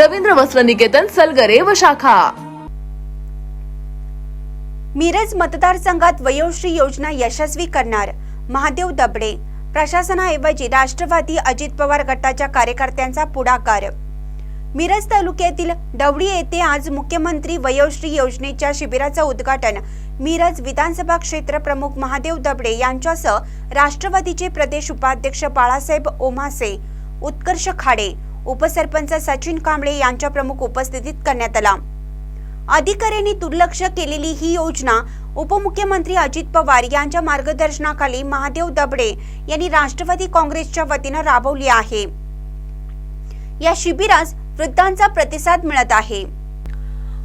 रवींद्र वस्त्र निकेतन सलगरे व शाखा. मिरज मतदारसंघात वयोश्री योजना यशस्वी करणार महादेव दबडे. प्रशासनाऐवजी राष्ट्रवादी अजित पवार गटाच्या कार्यकर्त्यांचा पुढाकार. मिरज तालुक्यातील डवडी येथे आज मुख्यमंत्री वयोश्री योजनेच्या शिबिराचं उद्घाटन मिरज विधानसभा क्षेत्र प्रमुख महादेव दबडे यांच्यासह राष्ट्रवादीचे प्रदेश उपाध्यक्ष बाळासाहेब ओमासे उत्कर्ष खाडे. उपसरपंच सचिन कांबळे यांच्या प्रमुख उपस्थितीत करण्यात आला. अधिकाऱ्यांनी दुर्लक्ष केलेली ही योजना उपमुख्यमंत्री अजित पवार यांच्या मार्गदर्शनाखाली महादेव दबडे यांनी राष्ट्रवादी काँग्रेसच्या वतीनं राबवली आहे. या शिबिरास वृद्धांचा प्रतिसाद मिळत आहे.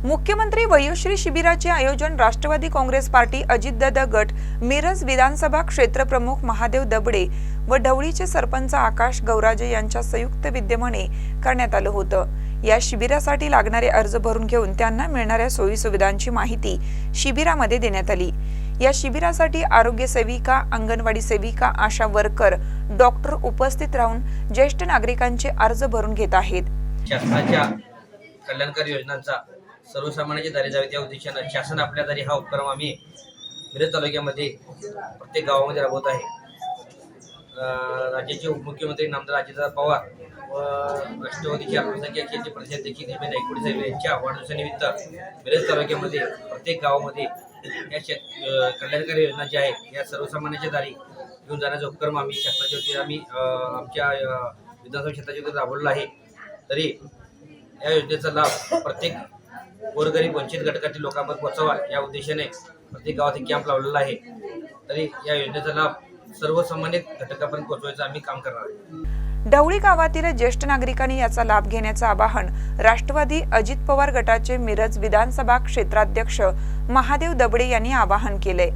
मुख्यमंत्री वयोश्री शिबिराचे आयोजन राष्ट्रवादी काँग्रेस पार्टी अजितदादा गट मिरज विधानसभा क्षेत्र प्रमुख महादेव दबडे व ढवळीचे सरपंच आकाश गौराजे यांच्या संयुक्त विद्यमाने करण्यात आलं होतं. या शिबिरासाठी लागणारे अर्ज भरून घेऊन त्यांना मिळणाऱ्या सोयी सुविधांची माहिती शिबिरामध्ये देण्यात आली. या शिबिरासाठी आरोग्य सेविका अंगणवाडी सेविका आशा वर्कर डॉक्टर उपस्थित राहून ज्येष्ठ नागरिकांचे अर्ज भरून घेत आहेत. शासनाच्या कल्याणकारी योजनांचा सर्वसामान्यांची दारी जावी त्या उद्देशानं शासन आपल्या दारी हा उपक्रम आम्ही मिरज तालुक्यामध्ये प्रत्येक गावामध्ये राबवत आहे. राज्याचे उपमुख्यमंत्री नामदार अजितदादा पवार व राष्ट्रवादीचे अल्पसंख्याक यांचे प्रदेशाध्यक्ष देवेंद्र नायकवडी साहेब यांच्या वाढदिवसानिमित्त मिरज तालुक्यामध्ये प्रत्येक गावामध्ये या शेत कल्याणकारी योजना ज्या आहेत या सर्वसामान्यांच्या दारी घेऊन जाण्याचा उपक्रम आम्ही शासनाच्या वतीने आम्ही आमच्या विधानसभा क्षेत्राच्या वतीने राबवलेला आहे. तरी या योजनेचा लाभ प्रत्येक गोरगरीब वंचित घटकातील लोकांपर्यंत पोहोचावा या उद्देशाने प्रत्येक गावात एक कॅम्प लावलेला आहे. तरी या योजनेचा लाभ सर्वसामान्य घटकापर्यंत पोहोचवायचं आम्ही काम करणार आहे. ढवळी गावातील ज्येष्ठ नागरिकांनी याचा लाभ घेण्याचं आवाहन राष्ट्रवादी अजित पवार गटाचे मिरज विधानसभा क्षेत्राध्यक्ष महादेव दबडे यांनी आवाहन केलंय.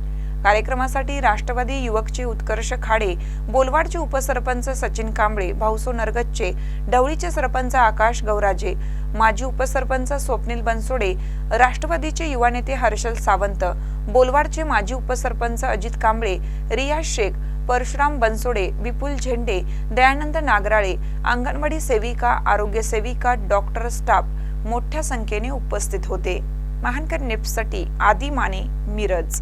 कार्यक्रमासाठी राष्ट्रवादी युवकचे उत्कर्ष खाडे बोलवाडचे उपसरपंच सचिन कांबळे भाऊसो नरगच्चे ढवळीचे सरपंच आकाश गौराजे माजी उपसरपंच स्वप्नील बनसोडे राष्ट्रवादीचे युवा नेते हर्षल सावंत बोलवाडचे माजी उपसरपंच अजित कांबळे रिया शेख परशुराम बनसोडे विपुल झेंडे दयानंद नागराळे अंगणवाडी सेविका आरोग्य सेविका डॉक्टर स्टाफ मोठ्या संख्येने उपस्थित होते. महानकर निप्ससाठी आदी माने मिरज.